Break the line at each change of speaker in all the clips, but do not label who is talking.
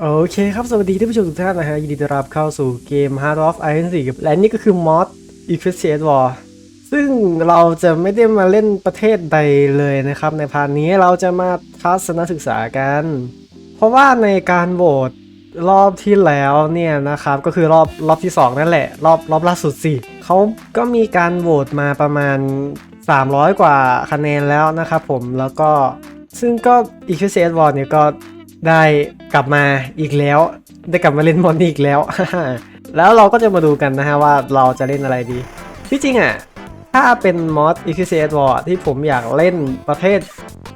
โอเคครับ สวัสดีท่านผู้ชมทุกท่านนะฮะ ยินดีต้อนรับเข้าสู่เกม Heart of Iron 4กับและนี่ก็คือมอส e q u i s i a t War ซึ่งเราจะไม่ได้มาเล่นประเทศใดเลยนะครับ ในพาร์ทนี้เราจะมาทัศนศึกษากัน เพราะว่าในการโหวตรอบที่แล้วเนี่ยนะครับ ก็คือรอบรอบที่ 2 นั่นแหละ รอบรอบล่าสุดสิเขาก็มีการโหวตมาประมาณ 300 กว่าคะแนนแล้วนะครับผมแล้วก็ซึ่งก็ e q u i s i a t War เนี่ยก็ ได้กลับมาอีกแล้ว ได้กลับมาเล่นมอนอีกแล้ว แล้วเราก็จะมาดูกันนะฮะว่าเราจะเล่นอะไรดี ที่จริงอะ ถ้าเป็นมอส e q u i s i a t War ที่ผมอยากเล่นประเภท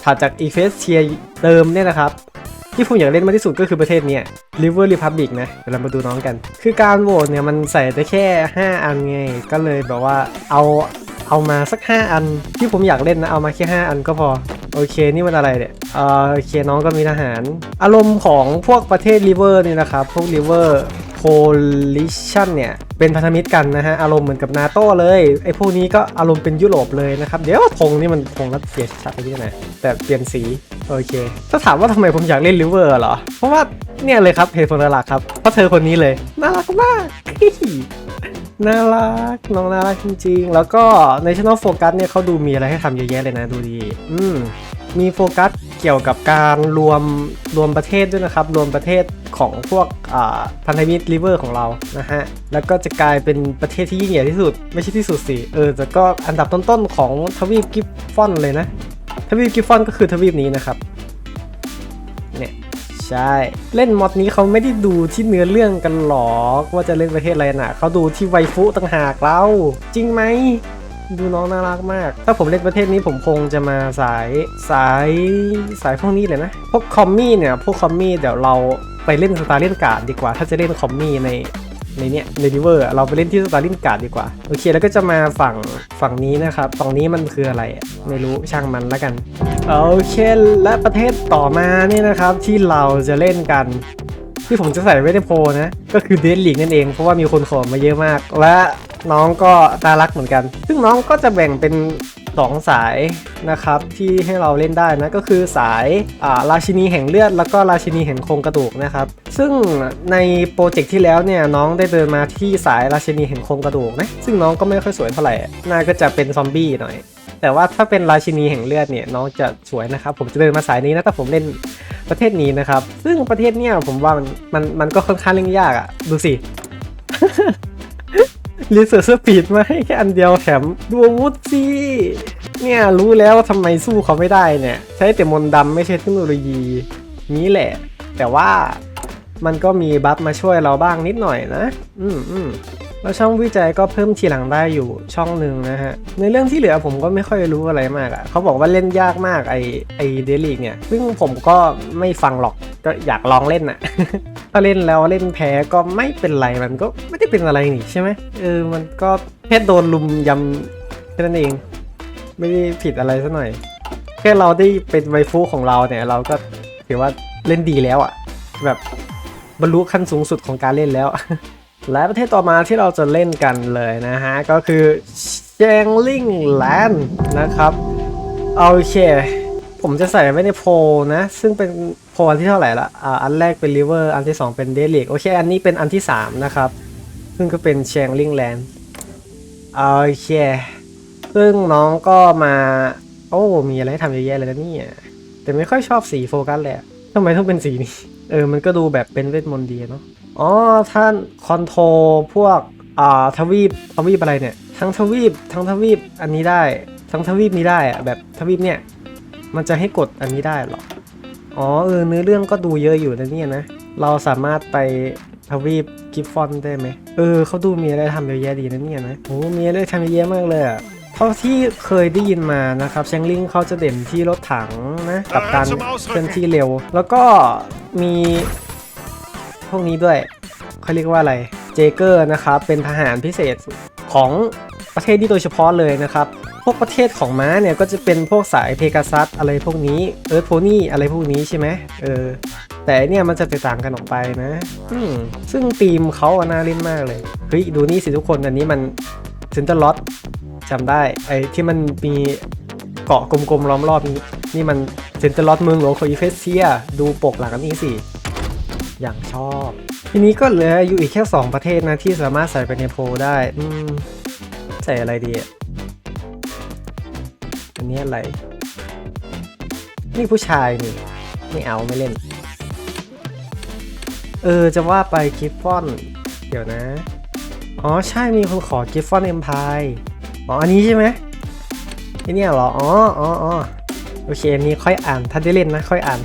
ถัดจาก e q u i s i a เดิมเนี่ยนะครับ ที่ผมอยากเล่นมากที่สุดก็คือประเทศเนี้ย River Republic นะเดี๋ยวเรามาดูน้องกัน คือการโหวตเนี่ยมันใส่ได้แค่ 5 อันไง ก็เลยแบบว่าเอาเอามาสัก 5 อันที่ผมอยากเล่นนะเอามาแค่ 5 อันก็พอ โอเคนี่มันอะไรเนี่ยเอ่อโอเคน้องก็มีทหาร อารมณ์ของพวกประเทศ River นี่นะครับ พวก River Coalition เนี่ย เป็นพันธมิตรกันนะฮะ อารมณ์เหมือนกับนาโต้เลยไอ้พวกนี้ก็อารมณ์เป็นยุโรปเลยนะครับ เดี๋ยวธงนี่มันธงรัสเซียชัดไปที่ไหนแต่เปลี่ยนสีโอเค ถ้าถามว่าทำไมผมอยากเล่น River เหรอ เพราะว่าเนี่ยเลยครับเหตุผลหลักครับเพราะเธอคนนี้เลย น่ารักมาก น่ารักน้องน่ารักจริงๆ แล้วก็ในช่องโฟกัสเนี่ยเขาดูมีอะไรให้ทำเยอะแยะเลยนะดูดี อืมมีโฟกัสเกี่ยวกับการรวมรวมประเทศด้วยนะครับ รวมประเทศของพวกพันธมิตรริเวอร์ของเรานะฮะ แล้วก็จะกลายเป็นประเทศที่ยิ่งใหญ่ที่สุด ไม่ใช่ที่สุดสิเออแต่ก็อันดับต้นๆของทวีปกิฟฟอนเลยนะ ทวีปกิฟฟอนก็คือทวีปนี้นะครับ ใช่ เล่นมอดนี้เขาไม่ได้ดูที่เนื้อเรื่องกันหรอกว่าจะเล่นประเทศอะไรนะเขาดูที่ไวฟุต่างหากเราจริงไหมดูน้องน่ารักมาก ถ้าผมเล่นประเทศนี้ผมคงจะมาสายสายสายพวกนี้เลยนะ พวกคอมมี่เนี่ย พวกคอมมี่เดี๋ยวเราไปเล่นสตาร์เล่นการ์ดดีกว่า ถ้าจะเล่นคอมมี่ใน ในเนี้ยในดิเวอร์เราไปเล่นที่สตาร์ลินการ์ดดีกว่า โอเค แล้วก็จะมาฝั่งฝั่งนี้นะครับฝั่งนี้มันคืออะไรไม่รู้ช่างมันแล้วกัน โอเค และประเทศต่อมานี่นะครับที่เราจะเล่นกันที่ผมจะใส่ไว้ในโพนะ ก็คือเดนลีกนั่นเอง เพราะว่ามีคนขอมาเยอะมาก และน้องก็น่ารักเหมือนกัน ซึ่งน้องก็จะแบ่งเป็น สองสายนะครับที่ให้เราเล่นได้นะก็คือสายาราชินีแห่งเลือด แล้วก็ราชินีแห่งโครงกระดูกนะครับ ซึ่งในโปรเจกต์ที่แล้วเนี่ยน้องได้เดินมาที่สายราชินีแห่งโครงกระดูกนะซึ่งน้องก็ไม่ค่อยสวยเท่าไหร่น้าก็จะเป็นซอมบี้หน่อยแต่ว่าถ้าเป็นราชินีแห่งเลือดเนี่ยน้องจะสวยนะครับ ผมจะเดินมาสายนี้นะถ้าผมเล่นประเทศนี้นะครับ ซึ่งประเทศเนี่ยผมว่ามันมันมันก็ค่อนข้างเล่นยากอะ่ะ ดูสิ รีเสิร์ชสปีดมาให้แค่อันเดียวแถมดูวุธสิเนี่ยรู้แล้วทำไมสู้เขาไม่ได้เนี่ย ใช้แต่มนดำไม่ใช่เทคโนโลยีนี้แหละ แต่ว่ามันก็มีบัฟมาช่วยเราบ้างนิดหน่อยนะ อืมอืมแล้วช่องวิจัยก็เพิ่มทีหลังได้อยู่ช่องหนึ่งนะฮะ ในเรื่องที่เหลือผมก็ไม่ค่อยรู้อะไรมากอะ่ะเขาบอกว่าเล่นยากมากไอไอเดลิกเนี่ย ซึ่งผมก็ไม่ฟังหรอกก็อยากลองเล่นอะ ถ้าเล่นแล้วเล่นแพ้ก็ไม่เป็นไรมันก็ไม่ได้เป็นอะไรนี่ใช่ไหมเออมันก็แค่โดนลุมยำแค่นั้นเอง ไม่ได้ผิดอะไรซะหน่อย แค่เราได้เป็นไวฟูของเราเนี่ยเราก็ถือว่าเล่นดีแล้วอะ่ะ แบบบรรลุขั้นสูงสุดของการเล่นแล้ว และประเทศต่อมาที่เราจะเล่นกันเลยนะฮะ ก็คือเชงลิงแลนด์นะครับ โอเค ผมจะใส่ไว้ในโพลนะ ซึ่งเป็นโพลอันที่เท่าไหร่ละอ่าอันแรกเป็นริเวอร์อันที่ 2 เป็นเดลิกโอเค อันนี้เป็นอันที่ 3 นะครับ ซึ่งก็เป็นเชงลิงแลนด์โอเคซึ่งน้องก็มา โอ้ มีอะไรให้ทำเยอะแยะเลยนะเนี่ยแต่ไม่ค่อยชอบสีโฟกัสเละทำไมต้องเป็นสีนี้ เออ มันก็ดูแบบเป็นเวทมนต์ดีเนาะอ๋อท่านคอนโทรพวกอ่าทวีปทวีปอะไรเนี่ย ทั้งทวีปทั้งทวีปอันนี้ได้ ทั้งทวีปนี้ได้อะแบบทวีปเนี่ย มันจะให้กดอันนี้ได้หรอ อ๋อเออเนื้อเรื่องก็ดูเยอะอยู่นะเนี่ยนะ เราสามารถไปทวีปกิฟฟอนได้ไหม เออเขาดูมีอะไรทำเยอะแยะดีนะเนี่ยนะโอ้มีอะไรทำเยอะแยะมากเลยอะเท่าที่เคยได้ยินมานะครับแชงลิงเขาจะเด่นที่รถถังนะกับการเคลื่อนที่เร็ว แล้วก็มีพวกนี้ด้วยเขาเรียกว่าอะไรเจเกอร์นะครับเป็นทหารพิเศษของประเทศนี้โดยเฉพาะเลยนะครับ พวกประเทศของม้าเนี่ยก็จะเป็นพวกสายเพกาซัสอะไรพวกนี้เอิร์ธโพนี่อะไรพวกนี้ใช่ไหมเออแต่เนี่ยมันจะแตกต่างกันออกไปนะอืมซึ่งทีมเขาอน่าเล่นมากเลยเฮ้ยดูนี่สิทุกคนอันนี้มันเซนเตอร์ล็อตจำได้ไอ้ที่มันมีเกาะกลมๆล้อมรอบนี้นี่มันเซนเตอร์ล็อตเมืองหลวงของอีเฟสเซีย ดูปกหลังอันนี้สิอย่างชอบ ทีนี้ก็เหลืออยู่อีกแค่ 2 ประเทศนะที่สามารถใส่ไปในโพได้อืมใส่อะไรดีอะ นี้อะไร นี่ผู้ชายนี่ ไม่เอาไม่เล่น เออ จะว่าไปกิฟฟอน เดี๋ยวนะ อ๋อ ใช่มีคนขอกิฟฟอนเอ็มพายอ๋อ อันนี้ใช่ไหมไอเนี่ยเหรอ อ๋ออ๋ออ๋อโอเค อันนี้ค่อยอ่าน ถ้าได้เล่นนะ ค่อยอ่าน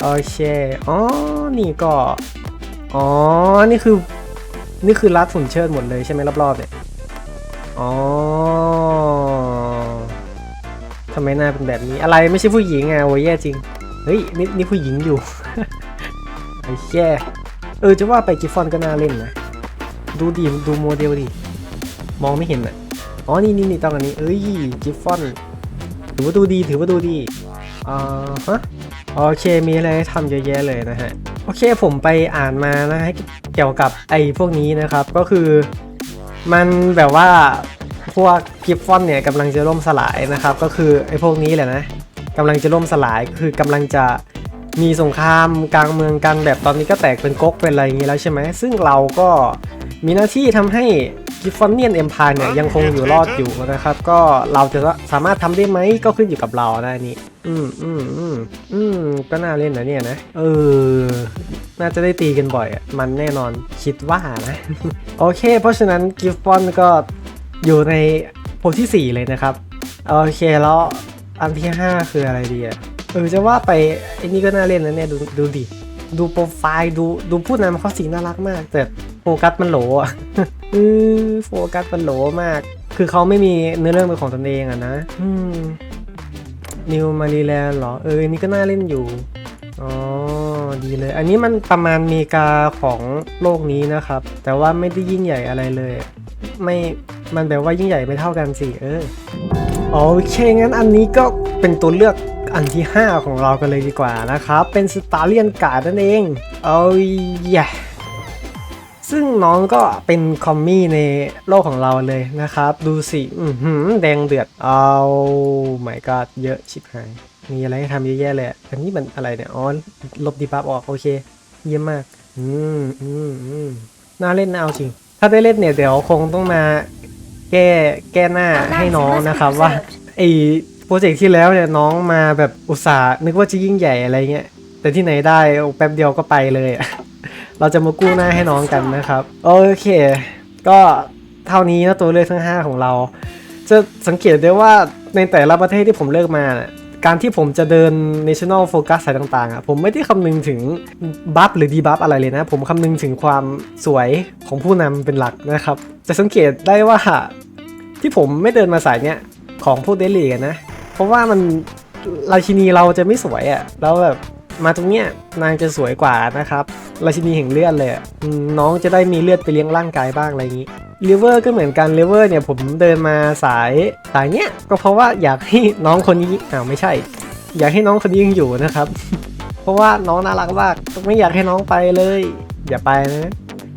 โอเค อ๋อ นี่ก็ อ๋อ นี่คือ นี่คือรัดฝุ่นเชิดหมดเลยใช่ไหมรอบๆเนี่ย อ๋อ ทำไมหน้าเป็นแบบนี้ อะไรไม่ใช่ผู้หญิงอะโว้ยแย่จริง เฮ้ยนี่นี่ผู้หญิงอยู่ ไอ้แย่เออจะว่าไปกิฟฟอนก็น่าเล่นนะ ดูดิดูโมเดลดิ มองไม่เห็นอะ อ๋อ นี่นี่นี่ต้องอันนี้ เอ้ยกิฟฟอน ถือว่าดูดี ถือว่าดูดีอ่าฮะ โอเค มีอะไรให้ทำเยอะแยะเลยนะฮะ โอเค ผมไปอ่านมานะฮะ เกี่ยวกับไอ้พวกนี้นะครับ ก็คือ มันแบบว่า พวกกิฟฟอนเนี่ยกำลังจะล่มสลายนะครับ ก็คือไอ้พวกนี้แหละนะกำลังจะล่มสลายคือกำลังจะมีสงครามกลางเมืองกันแบบตอนนี้ก็แตกเป็นก๊กเป็นอะไรอย่างนี้แล้วใช่ไหมซึ่งเราก็มีหน้าที่ทำให้กิฟฟอนเนียนเอ็มพายเนี่ยยังคงอยู่รอดอยู่นะครับ ก็เราจะสามารถทำได้ไหมก็ขึ้นอยู่กับเรานะนนี้อืมอืมอืมอืมก็น่าเล่นนะเนี่ยนะ เออ น่าจะได้ตีกันบ่อยมันแน่นอนคิดว่านะ โอเค เพราะฉะนั้นกิฟฟอนก็ อยู่ในโพที่ 4 เลยนะครับ โอเคแล้วอันที่ 5 คืออะไรดีอะเออจะว่าไปไอ้นี่ก็น่าเล่นนะเนี่ยดูดูดิ ดูโปรไฟล์ดูดูผู้นำเขาสีน่ารักมาก แต่โฟกัสมันโหลอะเออโฟกัสมันโหลมาก คือเขาไม่มีเนื้อเรื่องเป็นของตนเองอะนะอืมนิวมารีแลนด์เหรอ เออนนี้ก็น่าเล่นอยู่ อ๋อ ดีเลย อันนี้มันประมาณเมกาของโลกนี้นะครับ แต่ว่าไม่ได้ยิ่งใหญ่อะไรเลย ไม่ มันแบบว่ายิ่งใหญ่ไม่เท่ากันสิเออโอเคงั้นอันนี้ก็เป็นตัวเลือกอันที่ 5 ของเรากันเลยดีกว่านะครับ เป็นสตาร์เลียนการ์ดนั่นเองเอาแย่ซึ่งน้องก็เป็นคอมมี่ในโลกของเราเลยนะครับ ดูสิอืหือแดงเดือดเอาไม่ก็เยอะชิบหาย มีอะไรให้ทำเยอะแยะเลยอะอันนี้มันอะไรเนี่ยอ๋อลบดีบัฟออก โอเค เยี่ยมมาก อืมอืมอืมน่าเล่นน่าเอาจริง ถ้าได้เล่นเนี่ย เดี๋ยวคงต้องมา แก้แก้หน้าให้น้องนะครับว่าไอโปรเจกต์ที่แล้วเนี่ยน้องมาแบบอุตส่าห์นึกว่าจะยิ่งใหญ่อะไรเงี้ยแต่ที่ไหนได้แป๊บเดียวก็ไปเลยอะเราจะมากู้หน้าให้น้องกันนะครับโอเค ก็เท่านี้นะตัวเลือกทั้ง 5 ของเรา จะสังเกตได้ว่าในแต่ละประเทศที่ผมเลือกมาน่ะการที่ผมจะเดิน national focus สายต่างๆอะผมไม่ได้คำนึงถึงบัฟหรือดีบัฟอะไรเลยนะ ผมคำนึงถึงความสวยของผู้นำเป็นหลักนะครับ จะสังเกตได้ว่า ที่ผมไม่เดินมาสายเนี้ยของพวกเดลี่กันนะ เพราะว่ามันราชินีเราจะไม่สวยอะ่ะแล้วแบบมาตรงเนี้ยนางจะสวยกว่านะครับราชินีแห่งเลือดเลยน้องจะได้มีเลือดไปเลี้ยงร่างกายบ้างอะไรอย่างนี้ลิเวอร์ก็เหมือนกันลิเวอร์เนี่ยผมเดินมาสายสายเนี้ยก็เพราะว่าอยากให้น้องคนนี้อ้าวไม่ใช่ อยากให้น้องคนนี้ยังอยู่นะครับ เพราะว่าน้องน่ารักมากไม่อยากให้น้องไปเลย อย่าไปนะ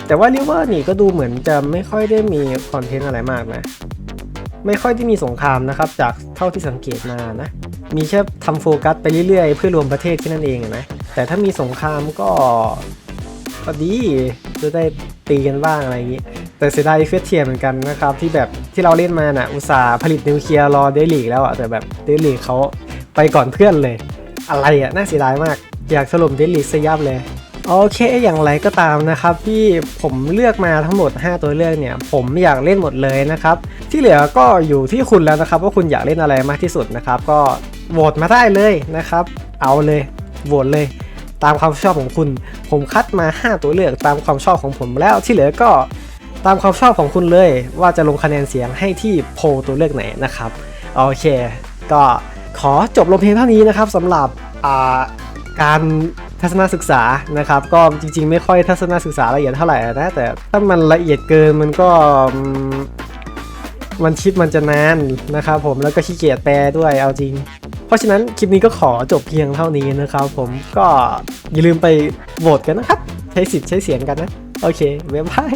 แต่ว่าลิเวอร์นี่ก็ดูเหมือนจะไม่ค่อยได้มีคอนเทนต์อะไรมากนะ ไม่ค่อยได้มีสงครามนะครับ จากเท่าที่สังเกตมานะ มีแค่ทำโฟกัสไปเรื่อยๆ เพื่อรวมประเทศแค่นั้นเองนะ แต่ถ้ามีสงครามก็ก็ดีจะได้ตีกันบ้างอะไรอย่างนี้ แต่เสียดายเฟสเทียเหมือนกันนะครับ ที่แบบที่เราเล่นมาน่ะอุตส่าห์ผลิตนิวเคลียร์รอเดลีกแล้วอะแต่แบบเดลีกเขาไปก่อนเพื่อนเลย อะไรอะน่าเสียดายมาก อยากถล่มเดลีกซะยับเลย โอเคอย่างไรก็ตามนะครับที่ผมเลือกมาทั้งหมด 5 ตัวเลือกเนี่ย ผมอยากเล่นหมดเลยนะครับ ที่เหลือก็อยู่ที่คุณแล้วนะครับ ว่าคุณอยากเล่นอะไรมากที่สุดนะครับ ก็โหวตมาได้เลยนะครับ เอาเลยโหวตเลย ตามความชอบของคุณ ผมคัดมา 5 ตัวเลือกตามความชอบของผมแล้วที่เหลือก็ตามความชอบของคุณเลย ว่าจะลงคะแนนเสียงให้ที่โพตัวเลือกไหนนะครับโอเค ก็ขอจบลงเพียงเท่านี้นะครับสำหรับการ ทัศนศึกษานะครับ ก็จริง ๆ ไม่ค่อยทัศนศึกษาละเอียดเท่าไหร่นะแต่ถ้ามันละเอียดเกินมันก็มันคิดมันจะนานนะครับผมแล้วก็ขี้เกียจแปลด้วยเอาจริง เพราะฉะนั้นคลิปนี้ก็ขอจบเพียงเท่านี้นะครับผมก็อย่าลืมไปโหวตกันนะครับ ใช้สิทธิ์ใช้เสียงกันนะ โอเคบ๊ายบาย